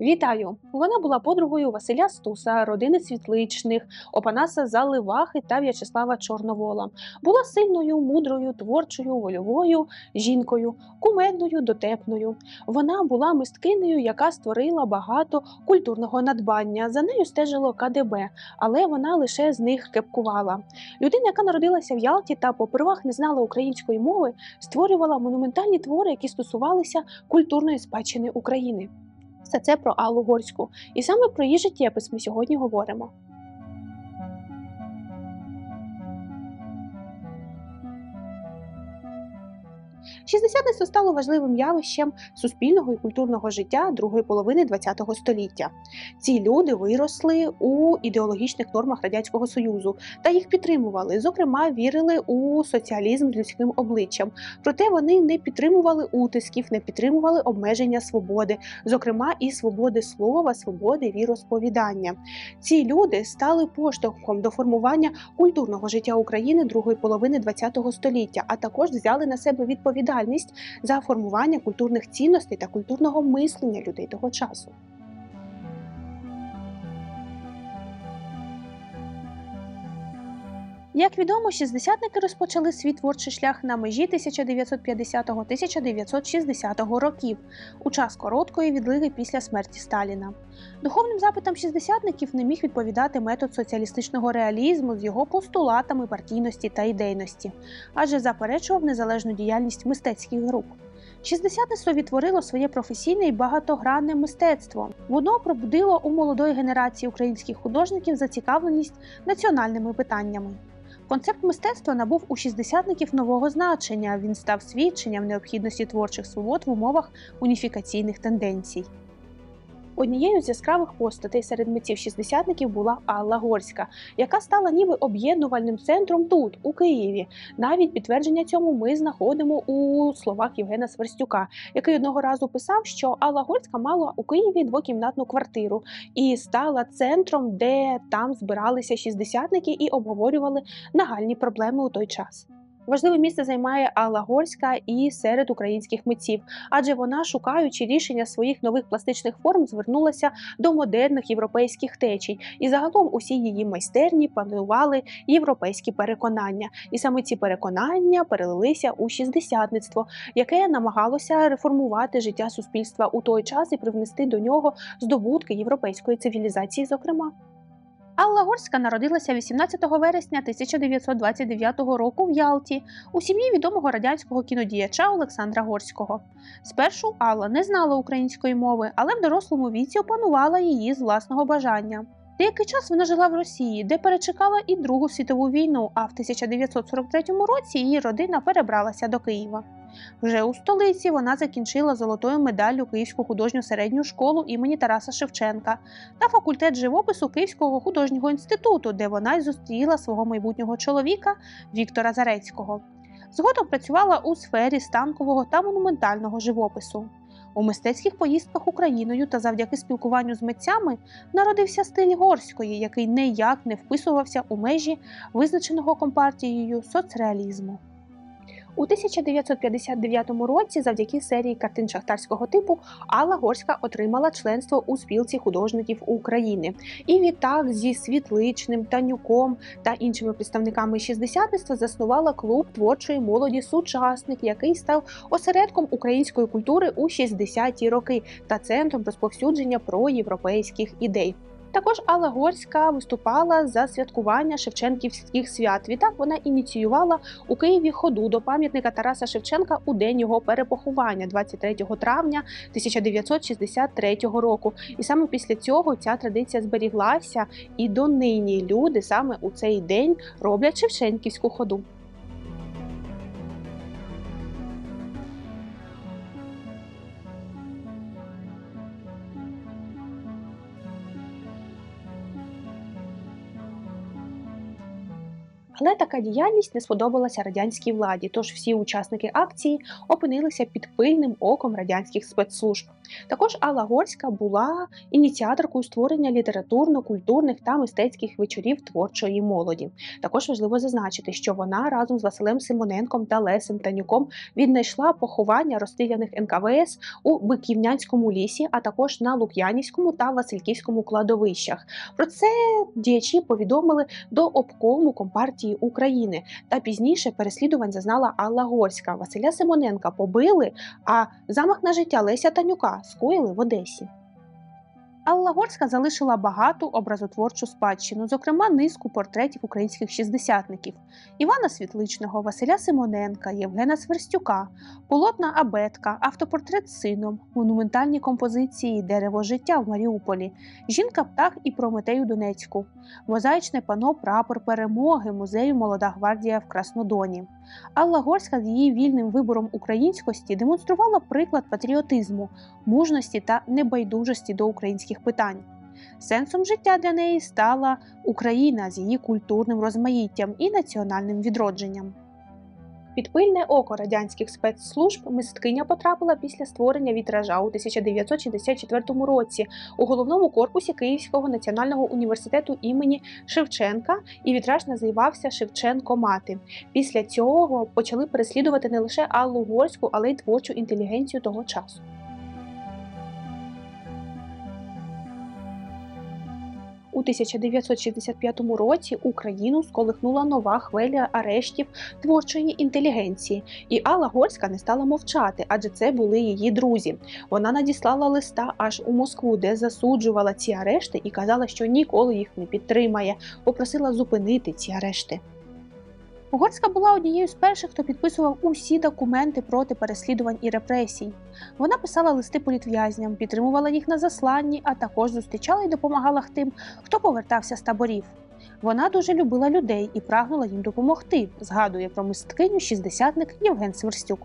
Вітаю! Вона була подругою Василя Стуса, родини Світличних, Опанаса Заливахи та В'ячеслава Чорновола. Була сильною, мудрою, творчою, вольовою жінкою, кумедною, дотепною. Вона була мисткинею, яка створила багато культурного надбання. За нею стежило КДБ, але вона лише з них кепкувала. Людина, яка народилася в Ялті та попервах не знала української мови, створювала монументальні твори, які стосувалися культурної спадщини України. Все це про Аллу Горську. І саме про її життєпис ми сьогодні говоримо. Шістдесятництво стало важливим явищем суспільного і культурного життя другої половини ХХ століття. Ці люди виросли у ідеологічних нормах радянського союзу та їх підтримували. Зокрема, вірили у соціалізм з людським обличчям. Проте вони не підтримували утисків, не підтримували обмеження свободи, зокрема і свободи слова, свободи віросповідання. Ці люди стали поштовхом до формування культурного життя України другої половини ХХ століття, а також взяли на себе відповідальність за формування культурних цінностей та культурного мислення людей того часу. Як відомо, шістдесятники розпочали свій творчий шлях на межі 1950-1960 років у час короткої відлиги після смерті Сталіна. Духовним запитам шістдесятників не міг відповідати метод соціалістичного реалізму з його постулатами партійності та ідейності, адже заперечував незалежну діяльність мистецьких груп. Шістдесятництво відтворило своє професійне і багатогранне мистецтво. Воно пробудило у молодої генерації українських художників зацікавленість національними питаннями. Концепт мистецтва набув у шістдесятників нового значення. Він став свідченням необхідності творчих свобод в умовах уніфікаційних тенденцій. Однією з яскравих постатей серед митців шістдесятників була Алла Горська, яка стала ніби об'єднувальним центром тут, у Києві. Навіть підтвердження цьому ми знаходимо у словах Євгена Сверстюка, який одного разу писав, що Алла Горська мала у Києві двокімнатну квартиру і стала центром, де там збиралися шістдесятники і обговорювали нагальні проблеми у той час. Важливе місце займає Алла Горська і серед українських митців, адже вона, шукаючи рішення своїх нових пластичних форм, звернулася до модерних європейських течій, і загалом усі її майстерні панували європейські переконання. І саме ці переконання перелилися у шістдесятництво, яке намагалося реформувати життя суспільства у той час і привнести до нього здобутки європейської цивілізації, зокрема. Алла Горська народилася 18 вересня 1929 року в Ялті у сім'ї відомого радянського кінодіяча Олександра Горського. Спершу Алла не знала української мови, але в дорослому віці опанувала її з власного бажання. Деякий час вона жила в Росії, де перечекала і Другу світову війну, а в 1943 році її родина перебралася до Києва. Вже у столиці вона закінчила золотою медаллю Київську художню середню школу імені Тараса Шевченка та факультет живопису Київського художнього інституту, де вона й зустріла свого майбутнього чоловіка Віктора Зарецького. Згодом працювала у сфері станкового та монументального живопису. У мистецьких поїздках Україною та завдяки спілкуванню з митцями народився стиль горської, який ніяк не вписувався у межі визначеного компартією соцреалізму. У 1959 році, завдяки серії картин шахтарського типу, Алла Горська отримала членство у спілці художників України. І відтак зі Світличним, Танюком та іншими представниками шістдесятництва заснувала клуб творчої молоді Сучасник, який став осередком української культури у 60-ті роки та центром розповсюдження проєвропейських ідей. Також Алла Горська виступала за святкування Шевченківських свят. Відтак вона ініціювала у Києві ходу до пам'ятника Тараса Шевченка у день його перепоховання, 23 травня 1963 року. І саме після цього ця традиція зберіглася, і донині люди саме у цей день роблять Шевченківську ходу. Але така діяльність не сподобалася радянській владі, тож всі учасники акції опинилися під пильним оком радянських спецслужб. Також Алла Горська була ініціаторкою створення літературно-культурних та мистецьких вечорів творчої молоді. Також важливо зазначити, що вона разом з Василем Симоненком та Лесем Танюком віднайшла поховання розстріляних НКВС у Биківнянському лісі, а також на Лук'янівському та Васильківському кладовищах. Про це діячі повідомили до обкому Компартії України. Та пізніше переслідувань зазнала Алла Горська. Василя Симоненка побили, а замах на життя Леся Танюка скоїли в Одесі. Алла Горська залишила багату образотворчу спадщину, зокрема низку портретів українських шістдесятників Івана Світличного, Василя Симоненка, Євгена Сверстюка, полотна Абетка, автопортрет з сином, монументальні композиції Дерево життя в Маріуполі, Жінка птах і Прометею Донецьку, мозаїчне пано Прапор перемоги музею Молода гвардія в Краснодоні. Алла Горська з її вільним вибором українськості демонструвала приклад патріотизму, мужності та небайдужості до українських питань. Сенсом життя для неї стала Україна з її культурним розмаїттям і національним відродженням. Під пильне око радянських спецслужб мисткиня потрапила після створення вітража у 1964 році у головному корпусі Київського національного університету імені Шевченка, і вітраж називався Шевченко Мати. Після цього почали переслідувати не лише Аллу Горську, але й творчу інтелігенцію того часу. У 1965 році Україну сколихнула нова хвиля арештів творчої інтелігенції, і Алла Горська не стала мовчати, адже це були її друзі. Вона надіслала листа аж у Москву, де засуджувала ці арешти і казала, що ніколи їх не підтримає, попросила зупинити ці арешти. Угорська була однією з перших, хто підписував усі документи проти переслідувань і репресій. Вона писала листи політв'язням, підтримувала їх на засланні, а також зустрічала і допомагала тим, хто повертався з таборів. Вона дуже любила людей і прагнула їм допомогти, згадує про мисткиню шістдесятник Євген Сверстюк.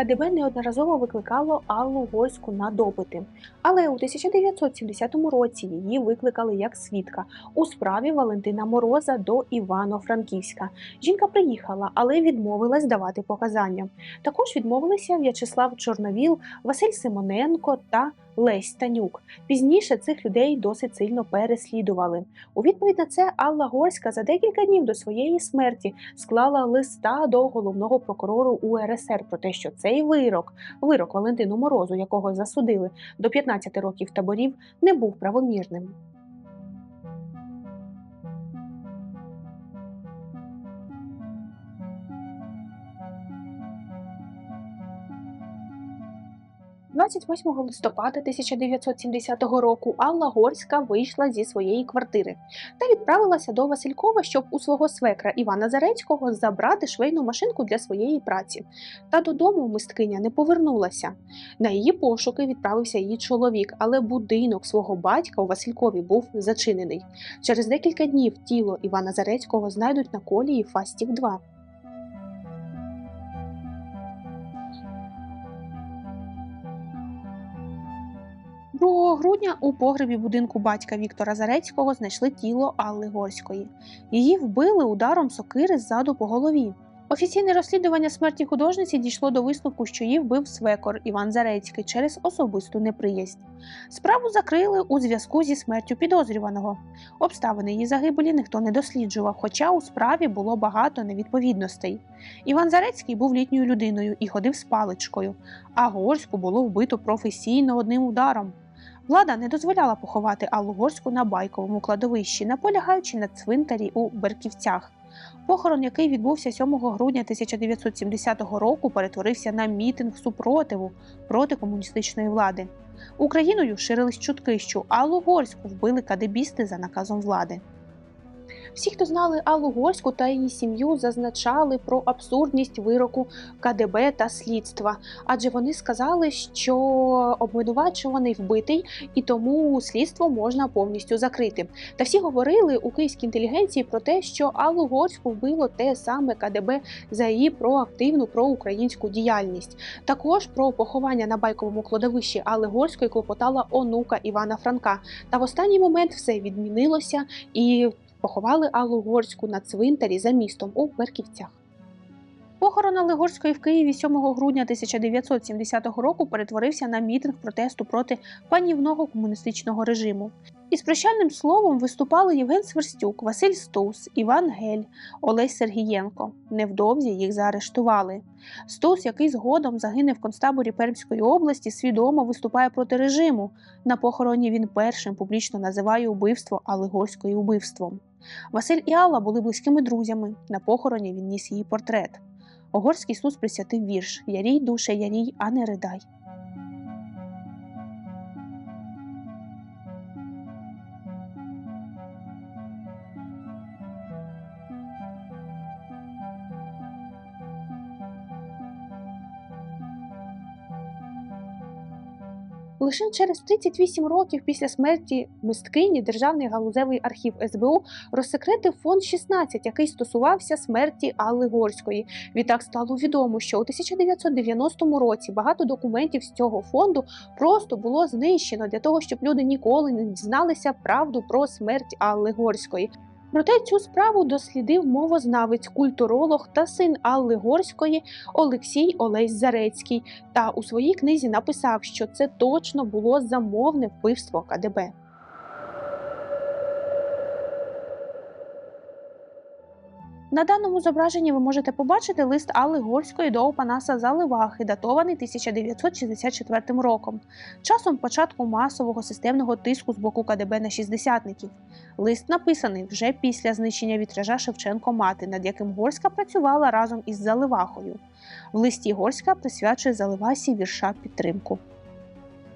КДБ неодноразово викликало Аллу Гольську на допити, але у 1970 році її викликали як свідка у справі Валентина Мороза до Івано-Франківська. Жінка приїхала, але відмовилась давати показання. Також відмовилися В'ячеслав Чорновіл, Василь Симоненко та Лесь Танюк. Пізніше цих людей досить сильно переслідували. У відповідь на це Алла Горська за декілька днів до своєї смерті склала листа до головного прокурору УРСР про те, що цей вирок, вирок Валентину Морозу, якого засудили до 15 років таборів, не був правомірним. 28 листопада 1970 року Алла Горська вийшла зі своєї квартири та відправилася до Василькова, щоб у свого свекра Івана Зарецького забрати швейну машинку для своєї праці. Та додому мисткиня не повернулася. На її пошуки відправився її чоловік, але будинок свого батька у Василькові був зачинений. Через декілька днів тіло Івана Зарецького знайдуть на колії Фастів 2 2 грудня у погребі будинку батька Віктора Зарецького знайшли тіло Алли Горської. Її вбили ударом сокири ззаду по голові. Офіційне розслідування смерті художниці дійшло до висновку, що її вбив свекор Іван Зарецький через особисту неприязнь. Справу закрили у зв'язку зі смертю підозрюваного. Обставини її загибелі ніхто не досліджував, хоча у справі було багато невідповідностей. Іван Зарецький був літньою людиною і ходив з паличкою, а горську було вбито професійно одним ударом. Влада не дозволяла поховати Аллу Горську на байковому кладовищі, наполягаючи на цвинтарі у Берківцях. Похорон, який відбувся 7 грудня 1970 року, перетворився на мітинг супротиву проти комуністичної влади. Україною ширились чутки, що Аллу Горську вбили кадебісти за наказом влади. Всі, хто знали Аллу Горську та її сім'ю, зазначали про абсурдність вироку КДБ та слідства, адже вони сказали, що обвинувачуваний вбитий і тому слідство можна повністю закрити. Та всі говорили у київській інтелігенції про те, що Аллу Горську вбило те саме КДБ за її проактивну проукраїнську діяльність. Також про поховання на байковому кладовищі Алли Горської клопотала онука Івана Франка. Та в останній момент все відмінилося і Поховали Аллу Горську на цвинтарі за містом у Верківцях. Похорон Алли Горської в Києві 7 грудня 1970 року перетворився на мітинг протесту проти панівного комуністичного режиму. Із прощальним словом виступали Євген Сверстюк, Василь Стус, Іван Гель, Олесь Сергієнко. Невдовзі їх заарештували. Стус, який згодом загине в концтаборі Пермської області, свідомо виступає проти режиму. На похороні він першим публічно називає убивство Алли Горської убивством. Василь і Алла були близькими друзями. На похороні він ніс її портрет. Огорський Стус присвятив вірш Ярій, душе, ярій, а не ридай. Лише через 38 років після смерті мисткині Державний галузевий архів СБУ розсекретив фонд 16, який стосувався смерті Алли Горської. Відтак стало відомо, що у 1990 році багато документів з цього фонду просто було знищено для того, щоб люди ніколи не дізналися правду про смерть Алли Горської. Проте цю справу дослідив мовознавець, культуролог та син Алли Горської Олексій Олесь Зарецький, та у своїй книзі написав, що це точно було замовне вбивство КДБ. На даному зображенні ви можете побачити лист Алли Горської до Опанаса Заливахи, датований 1964 роком, часом початку масового системного тиску з боку КДБ на шістдесятників. Лист написаний вже після знищення вітража Шевченко мати, над яким Горська працювала разом із Заливахою. В листі Горська присвячує Заливасі вірша підтримку.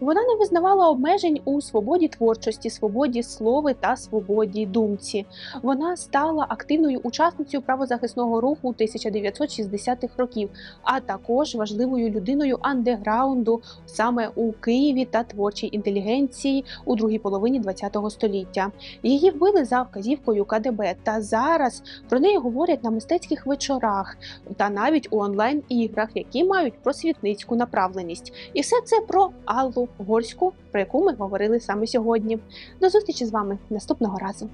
Вона не визнавала обмежень у свободі творчості, свободі слова та свободі думці. Вона стала активною учасницею правозахисного руху 1960-х років, а також важливою людиною андеграунду саме у Києві та творчій інтелігенції у другій половині ХХ століття. Її вбили за вказівкою КДБ. Та зараз про неї говорять на мистецьких вечорах та навіть у онлайн-іграх, які мають просвітницьку направленість. І все це про Аллу Горську, про яку ми говорили саме сьогодні. До зустрічі з вами наступного разу.